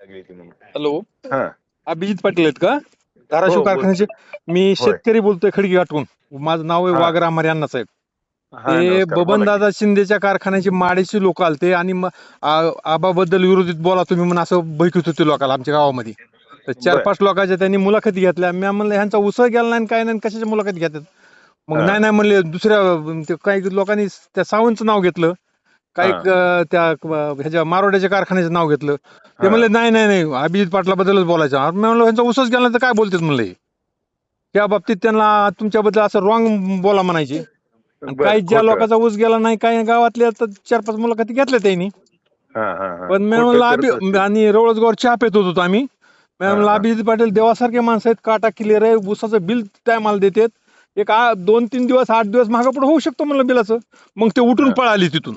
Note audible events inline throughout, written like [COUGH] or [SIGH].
Hello? हा. अभिजित पाटील आहेत का? धाराशिव हो, बोल. कारखान्याचे मी शेतकरी बोलतोय खडगी गाठून माझं नाव आहे हा. वाघ रामारे अण्णा साहेब हा, ते बबन. दादा शिंदेच्या कारखान्याचे माडेचे लोक आलते आणि आबाबद्दल विरोधीत बोला तुम्ही म्हणून असं बैठत होते लोकांना आमच्या गावामध्ये. तर चार. पाच लोकांच्या त्यांनी मुलाखती घेतल्या. मी म्हणलं ह्यांचा उसळ गेला नाही काय नाही कशाच्या मुलाखती घेतात? मग हा. नाही नाही म्हणले दुसऱ्या काही लोकांनी त्या सावंतचं नाव घेतलं. काही. क- त्या क- ह्याच्या मारोड्याच्या कारखान्याचं नाव घेतलं ते. म्हणले नाही नाही नाही अभिजित पाटलाबद्दलच बोलायचं अरे मी म्हणलं ह्यांचा उसच गेला तर काय बोलतात म्हणलं हे? त्या बाबतीत त्यांना तुमच्याबद्दल असं रॉंग बोला म्हणायचे आणि बरं, काही ज्या खोटं. लोकांचा ऊस गेला नाही काही गावातल्या तर चार पाच मुलाखती घेतल्या त्यांनी हा, हा, हा. पण मी खोटं म्हणलं अभि. आणि रवळजगावर चहा पेत होतो आम्ही मी हा, म्हणलं हा. अभिजित पाटील देवासारखे माणसं आहेत काटा क्लिअर आहे ऊसाचं बिल टायमाला देतात एक आ- दोन तीन दिवस आठ दिवस मागं पुढे होऊ शकतो म्हणलं बिलाचं मग ते उठून. पळाली तिथून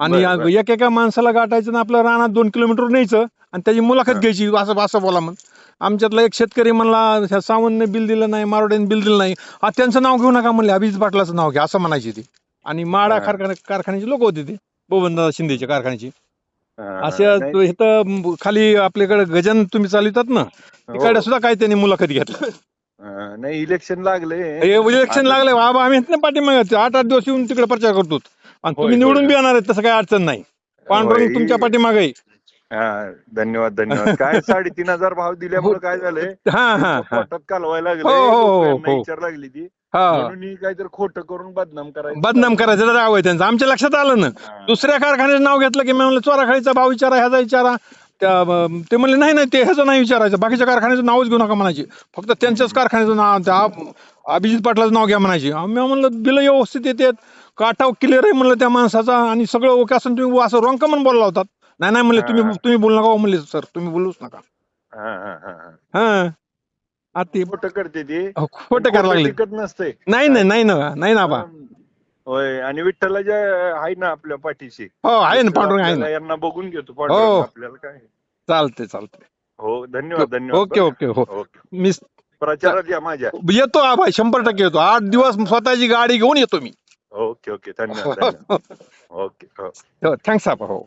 आणि बरं, या- बरं. एक एका माणसाला गाठायचं आणि आपलं रानात दोन किलोमीटर न्यायचं आणि त्याची मुलाखत हा. घ्यायची असं असं बोला म्हण आमच्यातला एक शेतकरी म्हणला ह्या सावंतने बिल दिलं नाही मारोड्याने बिल दिलं नाही आ, त्यांचं नाव घेऊ नका म्हणले अभिजित पाटलाचं नाव घ्या असं म्हणायचे ते आणि माडा हा. कारखान्या कारखान्याचे लोक होते ते बबनदादा शिंदेच्या कारखान्याचे हा, अशा नाही, तो इथं खाली आपल्याकडे गजन तुम्ही चालवतात ना हो. तिकडे सुद्धा काही त्यांनी मुलाखत घेतलं हा, नाही इलेक्शन लागले इलेक्शन लागले बाबा आम्ही आहेत ना पाठीमागे आठ आठ दिवस येऊन तिकडे प्रचार करतो आणि होय, तुम्ही निवडून होय. बी येणार आहेत तसं काही अडचण नाही. पांडुरंग होय. तुमच्या पाठीमागे आहे. हा धन्यवाद धन्यवाद. काय [LAUGHS] साडेतीन हजार भाव दिल्यामुळे काय झालंय? हा हा हा पोटात कालवायला लागले हो, हो, हो, लोकांना हो. विचार लागली ती. हा. म्हणून ही काहीतरी खोटं करून बदनाम करायचं. बदनाम करायचं तर नाव आहे त्यांचं. आमच्या लक्षात आलं ना. हा. दुसऱ्या कारखान्याचं नाव घेतलं की मी म्हणलं चोराखाळीचा भाव विचारा ह्याचा विचारा. त्या ते म्हणले नाही नाही ते ह्याचं नाही विचारायचं. बाकीच्या कारखान्याचं नावच घेऊ नका म्हणायचे. फक्त त्यांच्याच कारखान्याचं नाव त्या अभिजित पाटलाचं नाव घ्या म्हणायचे. आम्ही म्हणलं बिल व्यवस्थित येतात. काटाव क्लिअर आहे म्हणलं त्या माणसाचा. आणि सगळं ओके असं तुम्ही असं रॉंग कमन बोलला होतात नाही नाही म्हणले तुम्ही. तुम्ही बोलू नका म्हणले सर तुम्ही बोलूच नका. हा, हा, हा, हा. हा. आता ते. खोटं करते ती खोटं करायला लागले. नाही नाही नाही ना नाही ना बा. होय आणि विठ्ठलाच्या आहे ना आपल्या पाठीशी. हो आहे ना पांडुरंग आहे आपल्याला ना. यांना बघून घेतो हो. पांडुरंग आपल्याला काय चालते चालते हो धन्यवाद धन्यवाद. ओके ओके हो. ओके. मी प्रचारात या माझ्या. येतो आबा शंभर टक्के येतो. आठ दिवस स्वतःची गाडी घेऊन येतो मी. Okay okay. धन्यवाद धन्यवाद. [LAUGHS] ओके हो. थँक्स आबा हो.